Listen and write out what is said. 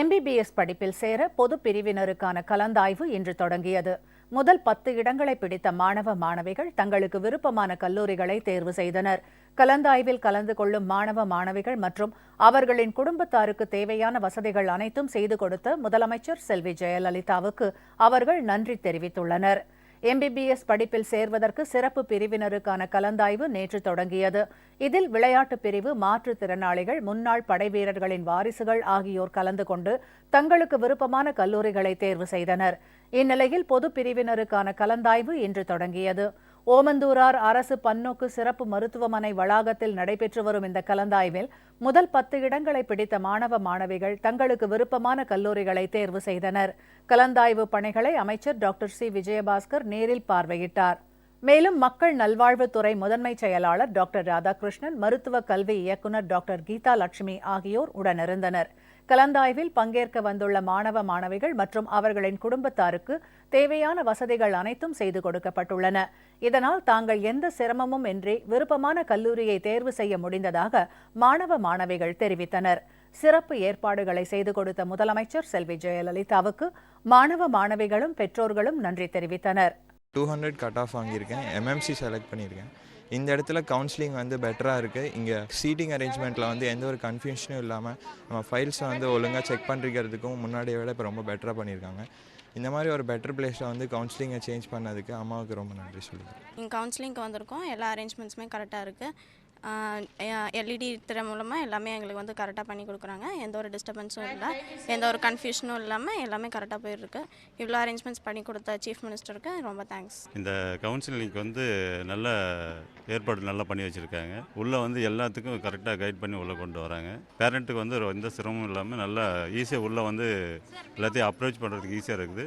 MBBS படிப்பில் சேர பொது பிரிவினருக்கான கலந்தாய்வு இன்று தொடங்கியது. முதல் பத்து இடங்களை பிடித்த மாணவ மாணவிகள் தங்களுக்கு விருப்பமான கல்லூரிகளை தேர்வு செய்தனர். கலந்தாய்வில் கலந்து கொள்ளும் மாணவ மாணவிகள் மற்றும் அவர்களின் குடும்பத்தாருக்கு தேவையான வசதிகள் அனைத்தும் செய்து கொடுத்த முதலமைச்சர் செல்வி ஜெயலலிதாவுக்கு அவர்கள் நன்றி தெரிவித்துள்ளனர். எம்பிபிஎஸ் படிப்பில் சேர்வதற்கு சிறப்பு பிரிவினருக்கான கலந்தாய்வு நேற்று தொடங்கியது. இதில் விளையாட்டு பிரிவு மாற்றுத்திறனாளிகள் முன்னாள் படைவீரர்களின் வாரிசுகள் ஆகியோர் கலந்து கொண்டு தங்களுக்கு விருப்பமான கல்லூரிகளை தேர்வு செய்தனர். இந்நிலையில் பொது பிரிவினருக்கான கலந்தாய்வு இன்று தொடங்கியது. ஓமந்தூரார் அரசு பன்னோக்கு சிறப்பு மருத்துவமனை வளாகத்தில் நடைபெற்று வரும் இந்த கலந்தாய்வில் முதல் பத்து இடங்களை பிடித்த மாணவ மாணவிகள் தங்களுக்கு விருப்பமான கல்லூரிகளை தேர்வு செய்தனர். கலந்தாய்வு பணிகளை அமைச்சர் டாக்டர் சி. விஜயபாஸ்கர் நேரில் பார்வையிட்டார். மேலும் மக்கள் நல்வாழ்வுத்துறை முதன்மை செயலாளர் டாக்டர் ராதாகிருஷ்ணன் மருத்துவ கல்வி இயக்குநர் டாக்டர் கீதா லட்சுமி ஆகியோர் உடனிருந்தனர். கலந்தாய்வில் பங்கேற்க வந்துள்ள மாணவ மாணவிகள் மற்றும் அவர்களின் குடும்பத்தாருக்கு தேவையான வசதிகள் அனைத்தும் செய்து கொடுக்கப்பட்டுள்ளன. இதனால் தாங்கள் எந்த சிரமமும் இன்றி விருப்பமான கல்லூரியை தேர்வு செய்ய முடிந்ததாக மாணவ மாணவிகள் தெரிவித்தனர். சிறப்பு ஏற்பாடுகளை செய்து கொடுத்த முதலமைச்சர் செல்வி ஜெயலலிதாவுக்கு மாணவ மாணவிகளும் பெற்றோர்களும் நன்றி தெரிவித்தனர். டூ ஹண்ட்ரட் கட் ஆஃப் வாங்கியிருக்கேன். எம்எம்சி செலக்ட் பண்ணியிருக்கேன். இந்த இடத்துல கவுன்சிலிங் வந்து பெட்டராக இருக்குது இங்கே சீட்டிங் அரேஞ்ச்மெண்ட்டில் வந்து எந்த ஒரு கன்ஃபியூஷனும் இல்லாமல் நம்ம ஃபைல்ஸை வந்து ஒழுங்காக செக் பண்ணிருக்கிறதுக்கும் முன்னாடியை விட இப்போ ரொம்ப பெட்டராக பண்ணியிருக்காங்க இந்த மாதிரி ஒரு பெட்டர் பிளேஸில் வந்து கவுன்சிலிங்கை சேஞ்ச் பண்ணதுக்கு அம்மாவுக்கு ரொம்ப நன்றி சொல்லுங்கள் இங்கே கவுன்சிலிங்க்கு வந்திருக்கோம். எல்லா அரேஞ்ச்மெண்ட்ஸுமே கரெக்டாக இருக்குது எல்இடி திரை மூலமாக எல்லாமே எங்களுக்கு வந்து கரெக்டாக பண்ணி கொடுக்குறாங்க. எந்த ஒரு டிஸ்டர்பன்ஸும் இல்லை. எந்த ஒரு கன்ஃபியூஷனும் இல்லாமல் எல்லாமே கரெக்டாக போயிருக்கு. இவ்வளோ அரேஞ்ச்மெண்ட்ஸ் பண்ணி கொடுத்த சீஃப் மினிஸ்டருக்கு ரொம்ப தேங்க்ஸ் இந்த கவுன்சிலிங்க்கு வந்து நல்ல ஏற்பாடு நல்லா பண்ணி வச்சுருக்காங்க. உள்ளே வந்து எல்லாத்துக்கும் கரெக்டாக கைட் பண்ணி உள்ளே கொண்டு வராங்க. பேரண்ட்டுக்கு வந்து எந்த சிரமமும் இல்லாமல் நல்லா ஈஸியாக உள்ளே வந்து எல்லாத்தையும் அப்ரோச் பண்ணுறதுக்கு ஈஸியாக இருக்குது.